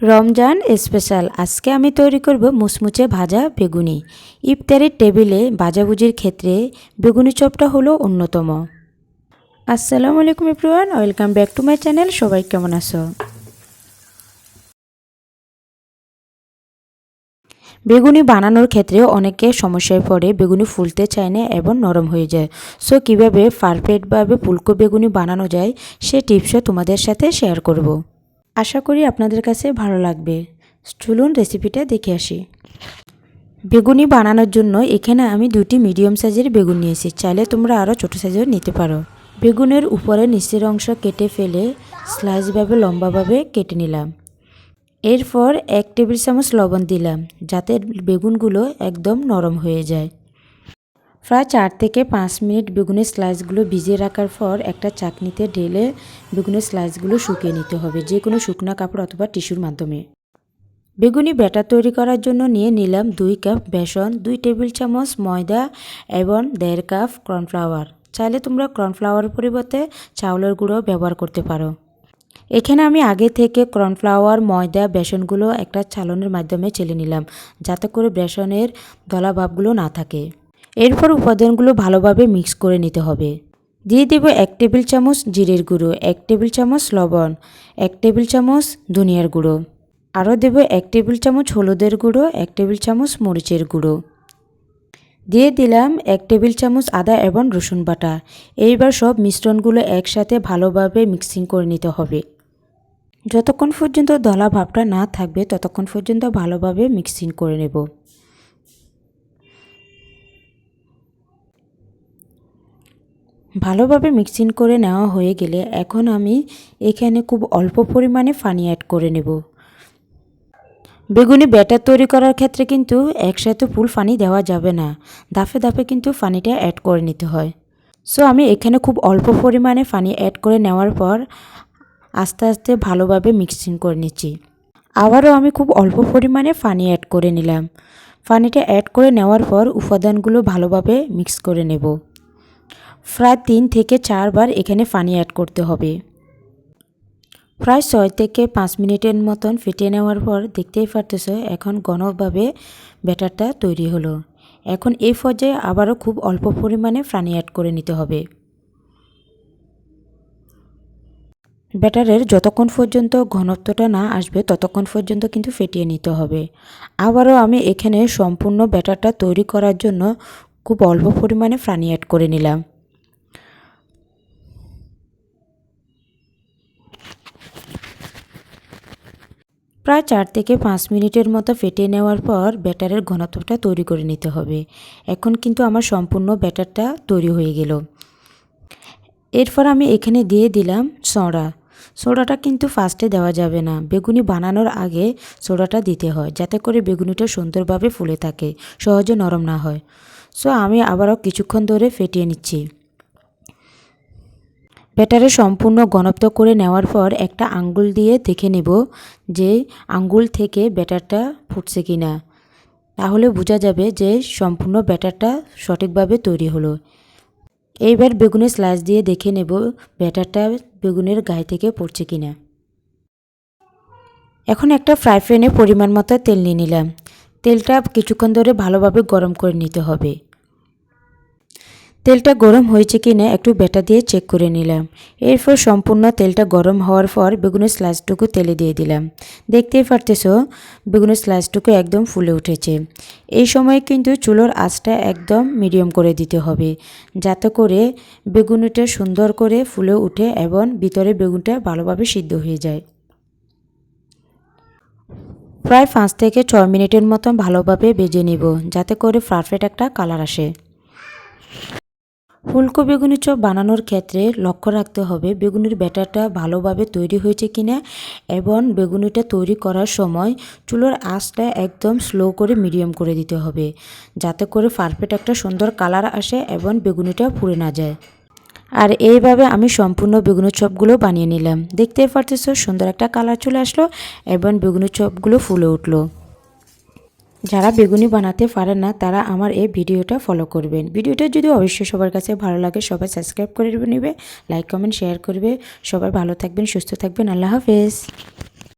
Ramzan special. আজকে আমি তৈরি করব মুচমুচে ভাজা বেগুনি। ইফতারের টেবিলে ভাজাভুজির ক্ষেত্রে বেগুনি চপটা হলো অন্যতম। আসসালামু আলাইকুম everyone, welcome back to my channel, সবাই কেমন আছো? বেগুনি বানানোর ক্ষেত্রে অনেকে সমস্যায় পড়ে, বেগুনি ফুলতে চায় না এবং নরম হয়ে যায়। সো কীভাবে পারফেক্টভাবে ফুলকো বেগুনি বানানো যায়, সে টিপসও তোমাদের সাথে শেয়ার করব। আশা করি আপনাদের কাছে ভালো লাগবে। চলুন রেসিপিটা দেখে আসি। বেগুনি বানানোর জন্য এখানে আমি দুটি মিডিয়াম সাইজের বেগুন নিয়েছি। চাইলে তোমরা আরও ছোটো সাইজের নিতে পারো। বেগুনের উপরে নিচের অংশ কেটে ফেলে স্লাইসভাবে লম্বাভাবে কেটে নিলাম। এরপর এক টেবিল চামচ লবণ দিলাম, যাতে বেগুনগুলো একদম নরম হয়ে যায়। প্রায় চার থেকে পাঁচ মিনিট বেগুনের স্লাইসগুলো ভিজিয়ে রাখার পর একটা চাকনিতে ঢেলে বেগুনের স্লাইসগুলো শুকিয়ে নিতে হবে, যে কোনো শুকনো কাপড় অথবা টিস্যুর মাধ্যমে। বেগুনি ব্যাটার তৈরি করার জন্য নিয়ে নিলাম দুই কাপ বেসন, দুই টেবিল চামচ ময়দা এবং দেড় কাপ কর্নফ্লাওয়ার। চাইলে তোমরা কর্নফ্লাওয়ার পরিবর্তে চাউলের গুঁড়ো ব্যবহার করতে পারো। এখানে আমি আগে থেকে কর্নফ্লাওয়ার, ময়দা, বেসনগুলো একটা চালনের মাধ্যমে চেলে নিলাম, যাতে করে বেসনের দলা ভাবগুলো না থাকে। এরপর উপাদানগুলো ভালোভাবে মিক্স করে নিতে হবে। দিয়ে দেব এক টেবিল চামচ জিরের গুঁড়ো, এক টেবিল চামচ লবণ, এক টেবিল চামচ ধনিয়ার গুঁড়ো। আরও দেব এক টেবিল চামচ হলুদের গুঁড়ো, এক টেবিল চামচ মরিচের গুঁড়ো। দিয়ে দিলাম এক টেবিল চামচ আদা এবং রসুন বাটা। এইবার সব মিশ্রণগুলো একসাথে ভালোভাবে মিক্সিং করে নিতে হবে। যতক্ষণ পর্যন্ত দলা ভাবটা না থাকবে, ততক্ষণ পর্যন্ত ভালোভাবে মিক্সিং করে নেব। ভালোভাবে মিক্সিং করে নেওয়া হয়ে গেলে এখন আমি এখানে খুব অল্প পরিমাণে পানি অ্যাড করে নেব। বেগুনি ব্যাটার তৈরি করার ক্ষেত্রে কিন্তু একসাথে ফুল পানি দেওয়া যাবে না। দাফে দাফে কিন্তু পানিটা অ্যাড করে নিতে হয়। সো আমি এখানে খুব অল্প পরিমাণে পানি অ্যাড করে নেওয়ার পর আস্তে আস্তে ভালোভাবে মিক্সিং করে নিচ্ছি। আবারও আমি খুব অল্প পরিমাণে পানি অ্যাড করে নিলাম। পানিটা অ্যাড করে নেওয়ার পর উপাদানগুলো ভালোভাবে মিক্স করে নেব। প্রায় তিন থেকে চারবার এখানে পানি অ্যাড করতে হবে। প্রায় ছয় থেকে পাঁচ মিনিটের মতন ফেটিয়ে নেওয়ার পর দেখতেই পারতেছ এখন ঘনভাবে ব্যাটারটা তৈরি হলো। এখন এই পর্যায়ে আবারও খুব অল্প পরিমাণে পানি অ্যাড করে নিতে হবে। ব্যাটারের যতক্ষণ পর্যন্ত ঘনত্বটা না আসবে ততক্ষণ পর্যন্ত কিন্তু ফেটিয়ে নিতে হবে। আবারও আমি এখানে সম্পূর্ণ ব্যাটারটা তৈরি করার জন্য খুব অল্প পরিমাণে পানি অ্যাড করে নিলাম। প্রায় চার থেকে পাঁচ মিনিটের মতো ফেটিয়ে নেওয়ার পর ব্যাটারের ঘনত্বটা তৈরি করে নিতে হবে। এখন কিন্তু আমার সম্পূর্ণ ব্যাটারটা তৈরি হয়ে গেল। এরপর আমি এখানে দিয়ে দিলাম সোডা। সোডাটা কিন্তু ফার্স্টে দেওয়া যাবে না। বেগুনি বানানোর আগে সোডাটা দিতে হয়, যাতে করে বেগুনিটা সুন্দরভাবে ফুলে থাকে, সহজে নরম না হয়। সো আমি আবারও কিছুক্ষণ ধরে ফেটিয়ে নিচ্ছি। ব্যাটারে সম্পূর্ণ ঘনত্ব করে নেওয়ার পর একটা আঙ্গুল দিয়ে দেখে নেব যে আঙ্গুল থেকে ব্যাটারটা ফুটছে কি না। তাহলে বোঝা যাবে যে সম্পূর্ণ ব্যাটারটা সঠিকভাবে তৈরি হলো। এইবার বেগুনের স্লাইস দিয়ে দেখে নেব ব্যাটারটা বেগুনের গায়ে থেকে পড়ছে কি না। এখন একটা ফ্রাই প্যানে পরিমাণ মতো তেল নিয়ে নিলাম। তেলটা কিছুক্ষণ ধরে ভালোভাবে গরম করে নিতে হবে। তেলটা গরম হয়েছে কি না একটু ব্যাটা দিয়ে চেক করে নিলাম। এরপর সম্পূর্ণ তেলটা গরম হওয়ার পর বেগুনের স্লাইসটুকু তেলে দিয়ে দিলাম। দেখতেই পারতেছো, বেগুনের স্লাইসটুকু একদম ফুলে উঠেছে। এই সময় কিন্তু চুলোর আঁচটা একদম মিডিয়াম করে দিতে হবে, যাতে করে বেগুনটা সুন্দর করে ফুলে উঠে এবং ভিতরে বেগুনটা ভালোভাবে সিদ্ধ হয়ে যায়। প্রায় পাঁচ থেকে ছয় মিনিটের মতন ভালোভাবে বেজে নিব, যাতে করে পারফেক্ট একটা কালার আসে। ফুলকো বেগুনি চপ বানানোর ক্ষেত্রে লক্ষ্য রাখতে হবে বেগুনির ব্যাটারটা ভালোভাবে তৈরি হয়েছে কিনা এবং বেগুনিটা তৈরি করার সময় চুলোর আঁচটা একদম স্লো করে মিডিয়াম করে দিতে হবে, যাতে করে পারফেক্ট একটা সুন্দর কালার আসে এবং বেগুনিটা পুড়ে না যায়। আর এইভাবে আমি সম্পূর্ণ বেগুনের চপগুলো বানিয়ে নিলাম। দেখতেই পারতেছো সুন্দর একটা কালার চলে আসলো এবং বেগুনের চপগুলো ফুলে উঠল। যারা বেগুনি বানাতে পারেন না, তারা আমার এই ভিডিওটা ফলো করবেন। ভিডিওটা যদি অবশ্যই সবার কাছে ভালো লাগে, সবাই সাবস্ক্রাইব করে নেবে লাইক কমেন্ট শেয়ার করবে। সবাই ভালো থাকবেন, সুস্থ থাকবেন। আল্লাহ হাফেজ।